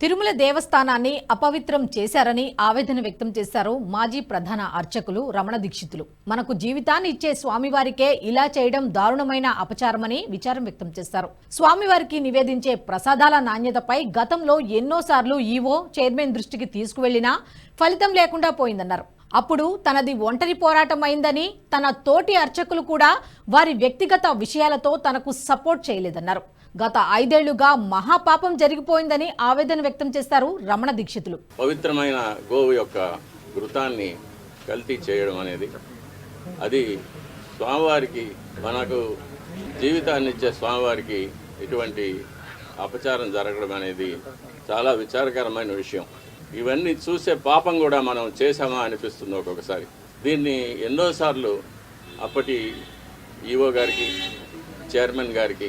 తిరుమల దేవస్థానాన్ని అపవిత్రం చేశారని ఆవేదన వ్యక్తం చేశారు మాజీ ప్రధాన అర్చకులు రమణ దీక్షితులు. మనకు జీవితాన్ని ఇచ్చే స్వామివారికే ఇలా చేయడం దారుణమైన అపచారమని విచారం వ్యక్తం చేశారు. స్వామివారికి నివేదించే ప్రసాదాల నాణ్యతపై గతంలో ఎన్నోసార్లు ఈవో చైర్మన్ దృష్టికి తీసుకువెళ్ళినా ఫలితం లేకుండా పోయిందన్నారు. అప్పుడు తనది ఒంటరి పోరాటం అయిందని తన తోటి అర్చకులు కూడా వారి వ్యక్తిగత విషయాలతో తనకు సపోర్ట్ చేయలేదన్నారు. గత ఐదేళ్ళుగా మహాపాపం జరిగిపోయిందని ఆవేదన వ్యక్తం చేశారు రమణ దీక్షితులు. పవిత్రమైన గోవు యొక్క ఘృతాన్ని కల్తీ చేయడం అనేది అది స్వామివారికి మనకు జీవితాన్ని ఇచ్చే స్వామివారికి ఇటువంటి అపచారం జరగడం అనేది చాలా విచారకరమైన విషయం. ఇవన్నీ చూసే పాపం కూడా మనం చేశామా అనిపిస్తుంది ఒక్కొక్కసారి. దీన్ని ఎన్నోసార్లు అప్పటి ఈఓ గారికి చైర్మన్ గారికి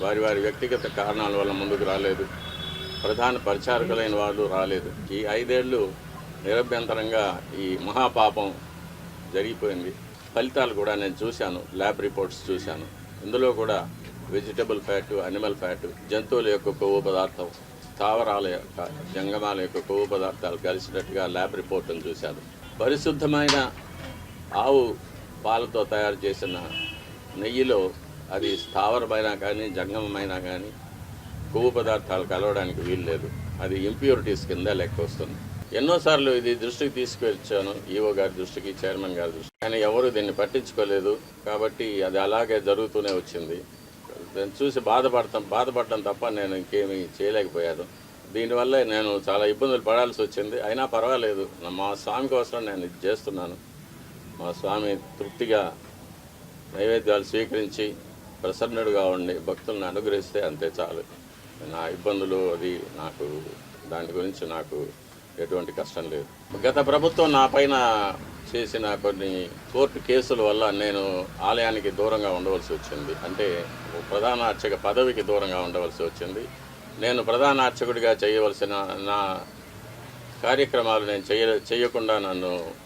వారి వారి వ్యక్తిగత కారణాల వల్ల ముందుకు రాలేదు. ప్రధాన పరిచారకులైన వాళ్ళు రాలేదు. ఈ ఐదేళ్ళు నిరభ్యంతరంగా ఈ మహాపాపం జరిగిపోయింది. ఫలితాలు కూడా నేను చూశాను ల్యాబ్ రిపోర్ట్స్ చూశాను. ఇందులో కూడా వెజిటబుల్ ఫ్యాట్ అనిమల్ ఫ్యాట్ జంతువుల యొక్క కొవ్వు పదార్థం స్థావరాల యొక్క జంగమాల యొక్క కొవ్వు పదార్థాలు కలిసినట్టుగా ల్యాబ్ రిపోర్ట్ను చూశాను. పరిశుద్ధమైన ఆవు పాలతో తయారు చేసిన నెయ్యిలో అది స్థావరమైనా కానీ జంగమైనా కానీ కొవ్వు పదార్థాలు కలవడానికి వీలు లేదు అది ఇంప్యూరిటీస్ కింద లెక్క వస్తుంది ఎన్నోసార్లు ఇది దృష్టికి తీసుకొచ్చాను ఈఓ గారి దృష్టికి చైర్మన్ గారి దృష్టికి. కానీ ఎవరు దీన్ని పట్టించుకోలేదు. కాబట్టి అది అలాగే జరుగుతూనే వచ్చింది. దాన్ని చూసి బాధపడతాం బాధపడటం తప్ప నేను ఇంకేమీ చేయలేకపోయాను. దీనివల్ల నేను చాలా ఇబ్బందులు పడాల్సి వచ్చింది. అయినా పర్వాలేదు. మా స్వామి కోసం నేను ఇది చేస్తున్నాను. మా స్వామి తృప్తిగా నైవేద్యాలు స్వీకరించి ప్రసన్నుడుగా ఉండి భక్తులను అనుగ్రహిస్తే అంతే చాలు. నా ఇబ్బందులు అది నాకు దాని గురించి నాకు ఎటువంటి కష్టం లేదు. గత ప్రభుత్వం నా పైన చేసిన కొన్ని కోర్టు కేసుల వల్ల నేను ఆలయానికి దూరంగా ఉండవలసి వచ్చింది. అంటే ప్రధాన అర్చక పదవికి దూరంగా ఉండవలసి వచ్చింది. నేను ప్రధాన అర్చకుడిగా చేయవలసిన నా కార్యక్రమాలు నేను చేయ చేయకుండా నన్ను